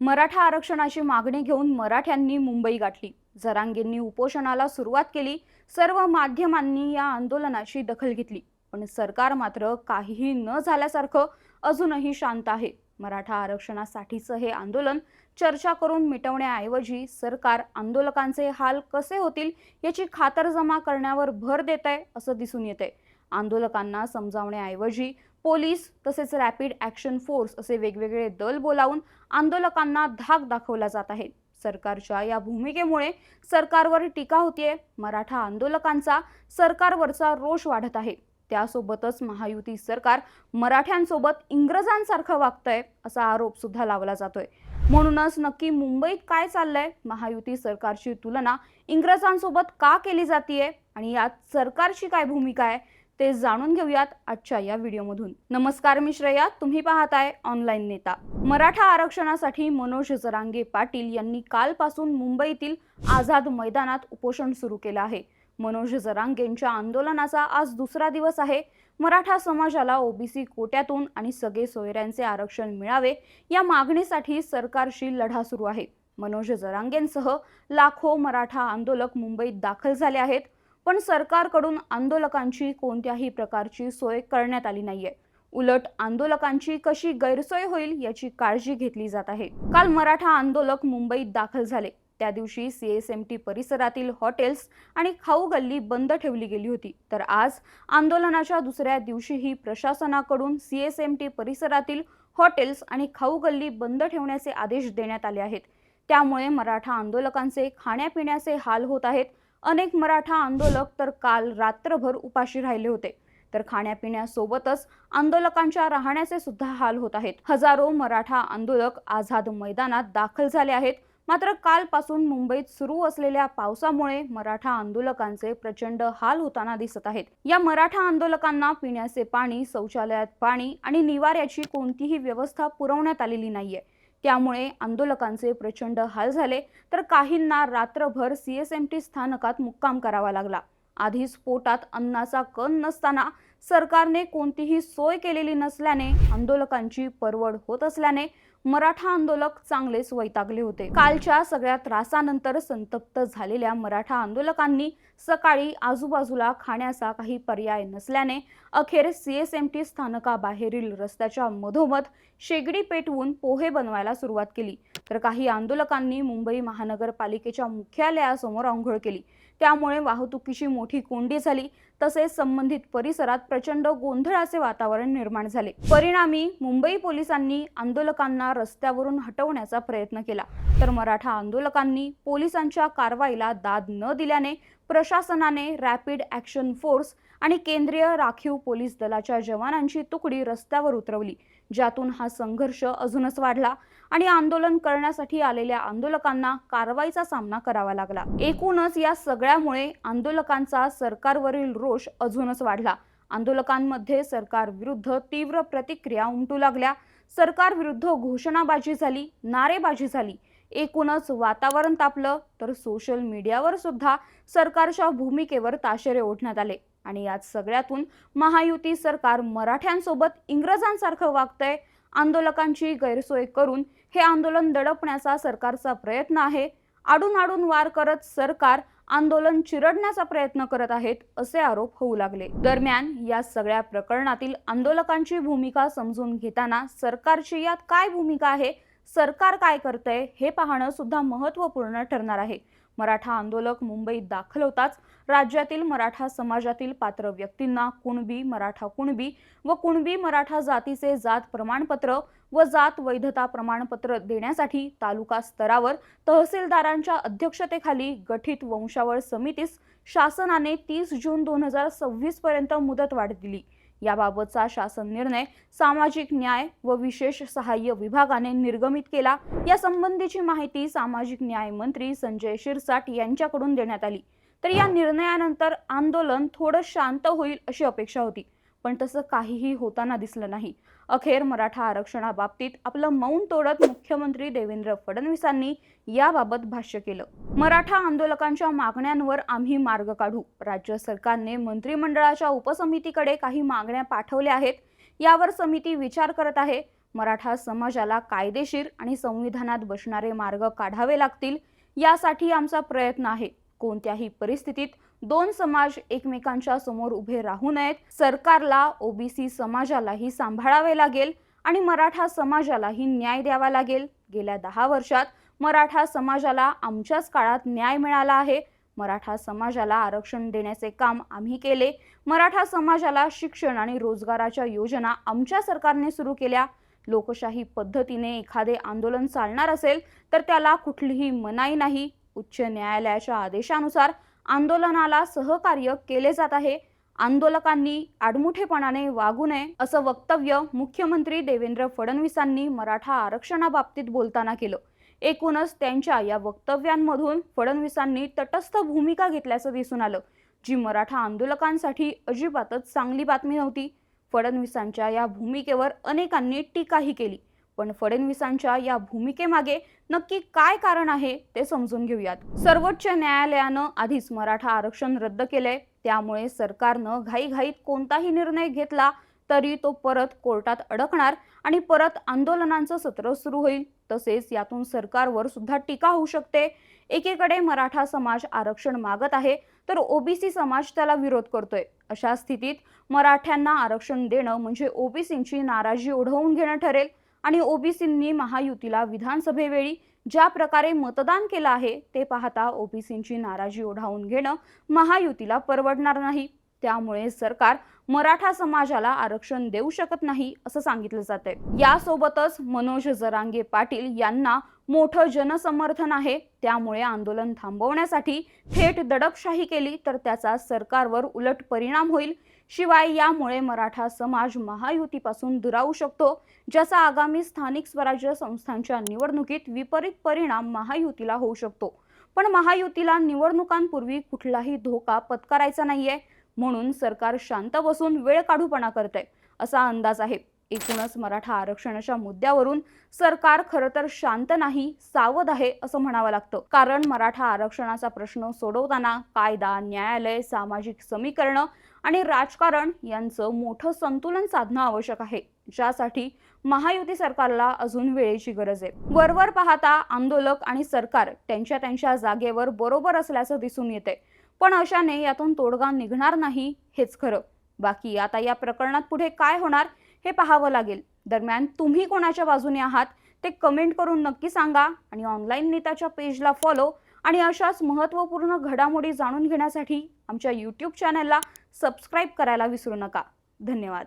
मराठा आरक्षणाची मागणी घेऊन मराठ्यांनी मुंबई गाठली. जरांगेंनी उपोषणाला सुरुवात केली. सर्व माध्यमांनी या आंदोलनाची दखल घेतली. पण सरकार मात्र काहीही न झाल्यासारखं अजूनही शांत आहे. मराठा आरक्षणासाठीचं हे आंदोलन चर्चा करून मिटवण्याऐवजी सरकार आंदोलकांचे हाल कसे होतील याची खातरजमा करण्यावर भर देत आहे असं दिसून येतंय. आंदोलकांना समजावण्याऐवजी पोलीस तसेच रॅपिड ॲक्शन फोर्स असे वेगवेगळे दल बोलावून आंदोलकांना धाक दाखवला जात आहे. सरकारच्या या भूमिकेमुळे सरकारवर टीका होतीये. मराठा आंदोलकांचा सरकारवरचा रोष वाढत आहे. त्यासोबतच महायुती सरकार मराठ्यांसोबत इंग्रजांसारखं वागतंय असा आरोप सुद्धा लावला जातोय. म्हणूनच नक्की मुंबईत काय चाललंय? महायुती सरकारची तुलना इंग्रजांसोबत का केली जातीये? आणि यात सरकारची काय भूमिका आहे? ते जाणून घेऊयात आजच्या या व्हिडिओमधून. नमस्कार मी श्रेया तुम्ही पाहताय ऑनलाईन नेता. मराठा आरक्षणासाठी मनोज जरांगे पाटील यांनी कालपासून मुंबईतील आझाद मैदानात उपोषण सुरू केलं आहे. मनोज जरांगेंच्या आंदोलनाचा आज दुसरा दिवस आहे. मराठा समाजाला ओबीसी कोट्यातून आणि सगळे सोयऱ्यांचे आरक्षण मिळावे या मागणीसाठी सरकारशी लढा सुरू आहे. मनोज जरांगेंसह लाखो मराठा आंदोलक मुंबईत दाखल झाले आहेत. पण सरकारकडून आंदोलकांची कोणत्याही प्रकारची सोय करण्यात आली नाहीये. उलट आंदोलकांची कशी गैरसोय होईल याची काळजी घेतली जात आहे. काल मराठा आंदोलक मुंबईत दाखल झाले. त्या दिवशी सीएसएमटी परिसरातील हॉटेल्स आणि खाऊ गल्ली बंद ठेवली गेली होती. तर आज आंदोलनाच्या दुसऱ्या दिवशीही प्रशासनाकडून सीएसएमटी परिसरातील हॉटेल्स आणि खाऊ गल्ली बंद ठेवण्याचे आदेश देण्यात आले आहेत. त्यामुळे मराठा आंदोलकांचे खाण्यापिण्याचे हाल होत आहेत. अनेक मराठा आंदोलक तर काल रात्रभर उपाशी राहिले होते. तर खाण्यापिण्यासोबतच आंदोलकांच्या राहण्याचे सुद्धा हाल होत आहेत. हजारो मराठा आंदोलक आझाद मैदानात दाखल झाले आहेत. मात्र कालपासून मुंबईत सुरू असलेल्या पावसामुळे मराठा आंदोलकांचे प्रचंड हाल होताना दिसत आहेत. या मराठा आंदोलकांना पिण्याचे पाणी शौचालयात पाणी आणि निवाऱ्याची कोणतीही व्यवस्था पुरवण्यात आलेली नाहीये. त्यामुळे आंदोलकांचे प्रचंड हाल झाले तर काहींना रात्रभर सीएसएमटी स्थानकात मुक्काम करावा लागला. आधीच पोटात अन्नाचा कण नसताना सरकारने कोणतीही सोय केलेली नसल्याने आंदोलकांची परवड होत असल्याने मराठा आंदोलक चांगलेच वैतागले होते. कालच्या सगळ्या त्रासानंतर संतप्त झालेल्या मराठा आंदोलकांनी सकाळी आजूबाजूला खाण्याचा काही पर्याय नसल्याने अखेर सीएसएमटी स्थानकाबाहेरील रस्त्याच्या मधोमध शेगडी पेटवून पोहे बनवायला सुरुवात केली. तर काही आंदोलकांनी मुंबई महानगरपालिकेच्या मुख्यालयासमोर आंघोळ केली. त्यामुळे वाहतुकीची मोठी कोंडी झाली. तसेच संबंधित परिसरात प्रचंड गोंधळाचे वातावरण निर्माण झाले. परिणामी मुंबई पोलिसांनी आंदोलकांना रस्त्यावरून हटवण्याचा प्रयत्न केला. तर मराठा आंदोलकांनी पोलिसांच्या कारवाईला दाद न दिल्याने प्रशासनाने रॅपिड ॲक्शन फोर्स आणि केंद्रीय राखीव पोलीस दलाच्या जवानांची तुकडी रस्त्यावर उतरवली. ज्यातून हा संघर्ष अजूनच वाढला आणि आंदोलन करण्यासाठी आलेल्या आंदोलकांना कारवाईचा सामना करावा लागला. एकूणच या सगळ्यामुळे आंदोलकांचा सरकारवरील रोष अजूनच वाढला. आंदोलकांमध्ये सरकार विरुद्ध तीव्र प्रतिक्रिया उमटू लागल्या. सरकार विरुद्ध घोषणाबाजी झाली नारेबाजी झाली. एकूणच वातावरण तापलं तर सोशल मीडियावर सुद्धा सरकारच्या भूमिकेवर ताशेरे ओढण्यात आले. आणि यात सगळ्यातून महायुती सरकार मराठ्यांसोबत इंग्रजांसारखं वागतंय आंदोलकांची गैरसोय करून हे आंदोलन दडपण्याचा सरकारचा प्रयत्न आहे. आडून आडून वार करत सरकार आंदोलन चिरडण्याचा प्रयत्न करत आहेत असे आरोप होऊ लागले. दरम्यान या सगळ्या प्रकरणातील आंदोलकांची भूमिका समजून घेताना सरकारची यात काय भूमिका आहे सरकार काय करतंय हे पाहणं सुद्धा महत्त्वपूर्ण ठरणार आहे. मराठा आंदोलक मुंबईत दाखल होताच. राज्यातील मराठा समाजातील पात्र व्यक्तींना कुणबी मराठा कुणबी व कुणबी मराठा जातीचे जात प्रमाणपत्र व जात वैधता प्रमाणपत्र देण्यासाठी तालुका स्तरावर तहसीलदारांच्या अध्यक्षतेखाली गठीत वंशावळ समितीस शासनाने तीस जून दोन हजार सव्वीस पर्यंत मुदतवाढ दिली. याबाबतचा शासन निर्णय सामाजिक न्याय व विशेष सहाय्य विभागाने निर्गमित केला. या संबंधीची माहिती सामाजिक न्याय मंत्री संजय शिरसाट यांच्याकडून देण्यात आली. तर या निर्णयानंतर आंदोलन थोडं शांत होईल अशी अपेक्षा होती. पण तसं काहीही होताना दिसलं नाही. अखेर मराठा आरक्षणाबाबतीत आपलं मौन तोडत मुख्यमंत्री देवेंद्र फडणवीसांनी याबाबत भाष्य केलं. मराठा आंदोलकांच्या मागण्यांवर आम्ही मार्ग काढू. राज्य सरकारने मंत्रिमंडळाच्या उपसमितीकडे काही मागण्या पाठवल्या आहेत. यावर समिती विचार करत आहे. मराठा समाजाला कायदेशीर आणि संविधानात बसणारे मार्ग काढावे लागतील यासाठी आमचा प्रयत्न आहे. कोणत्याही परिस्थितीत दोन समाज एकमेकांच्या समोर उभे राहू नयेत. सरकारला ओबीसी समाजालाही सांभाळावे लागेल आणि मराठा समाजालाही न्याय द्यावा लागेल. गेल्या दहा वर्षात मराठा समाजाला आमच्याच काळात न्याय मिळाला आहे. मराठा समाजाला आरक्षण देण्याचे काम आम्ही केले. मराठा समाजाला शिक्षण आणि रोजगाराच्या योजना आमच्या सरकारने सुरू केल्या. लोकशाही पद्धतीने एखादे आंदोलन चालणार असेल तर त्याला कुठलीही मनाई नाही. उच्च न्यायालयाच्या आदेशानुसार आंदोलनाला सहकार्य केले जात आहे. आंदोलकांनी आडमुठेपणाने वागू नये असं वक्तव्य मुख्यमंत्री देवेंद्र फडणवीसांनी मराठा आरक्षणाबाबतीत बोलताना केलं. एकूणच त्यांच्या या वक्तव्यांमधून फडणवीसांनी तटस्थ भूमिका घेतल्याचं दिसून आलं जी मराठा आंदोलकांसाठी अजिबातच चांगली बातमी नव्हती. फडणवीसांच्या या भूमिकेवर अनेकांनी टीकाही केली. पण फडणवीसांच्या या भूमिकेमागे नक्की काय कारण आहे ते समजून घेऊयात. सर्वोच्च न्यायालयानं आधीच मराठा आरक्षण रद्द केलंय. त्यामुळे सरकारनं घाईघाईत कोणताही निर्णय घेतला तरी तो परत कोर्टात अडकणार आणि परत आंदोलनांचं सत्र सुरू होईल. तसेच यातून सरकारवर सुद्धा टीका होऊ शकते. एकीकडे मराठा समाज आरक्षण मागत आहे तर ओबीसी समाज त्याला विरोध करतोय. अशा स्थितीत मराठ्यांना आरक्षण देणं म्हणजे ओबीसींची नाराजी ओढवून घेणं ठरेल. आणि ओबीसींनी महायुतीला विधानसभेवेळी ज्या प्रकारे मतदान केलं आहे ते पाहता ओबीसींची नाराजी ओढावून घेणं महायुतीला परवडणार नाही. त्यामुळे सरकार मराठा समाजाला आरक्षण देऊ शकत नाही असं सांगितलं जातंय. यासोबतच मनोज जरांगे पाटील यांना मोठं जनसमर्थन आहे. त्यामुळे आंदोलन थांबवण्यासाठी थेट दडपशाही केली तर त्याचा सरकारवर उलट परिणाम होईल. शिवाय यामुळे मराठा समाज महायुतीपासून दुरावू शकतो ज्याचा आगामी स्थानिक स्वराज्य संस्थांच्या निवडणुकीत विपरीत परिणाम महायुतीला होऊ शकतो. पण महायुतीला निवडणुकांपूर्वी कुठलाही धोका पत्करायचा नाहीये म्हणून सरकार शांत बसून वेळ काढूपणा करतंय असा अंदाज आहे. एकूणच मराठा आरक्षणाच्या मुद्द्यावरून सरकार खरं तर शांत नाही सावध आहे असं म्हणावं लागतं. कारण मराठा आरक्षणाचा प्रश्न सोडवताना कायदा न्यायालय सामाजिक समीकरणं आणि राजकारण यांचं मोठं संतुलन साधणं आवश्यक आहे. ज्यासाठी महायुती सरकारला अजून वेळेची गरज आहे. वरवर पाहता आंदोलक आणि सरकार त्यांच्या त्यांच्या जागेवर बरोबर असल्याचं दिसून येते पण अशाने यातून तोडगा निघणार नाही हेच खरं. बाकी आता या प्रकरणात पुढे काय होणार हे पाहावं लागेल. दरम्यान तुम्ही कोणाच्या बाजूने आहात ते कमेंट करून नक्की सांगा आणि ऑनलाईन नेताच्या पेजला फॉलो आणि अशाच महत्त्वपूर्ण घडामोडी जाणून घेण्यासाठी आमच्या यूट्यूब चॅनलला सबस्क्राईब करायला विसरू नका. धन्यवाद.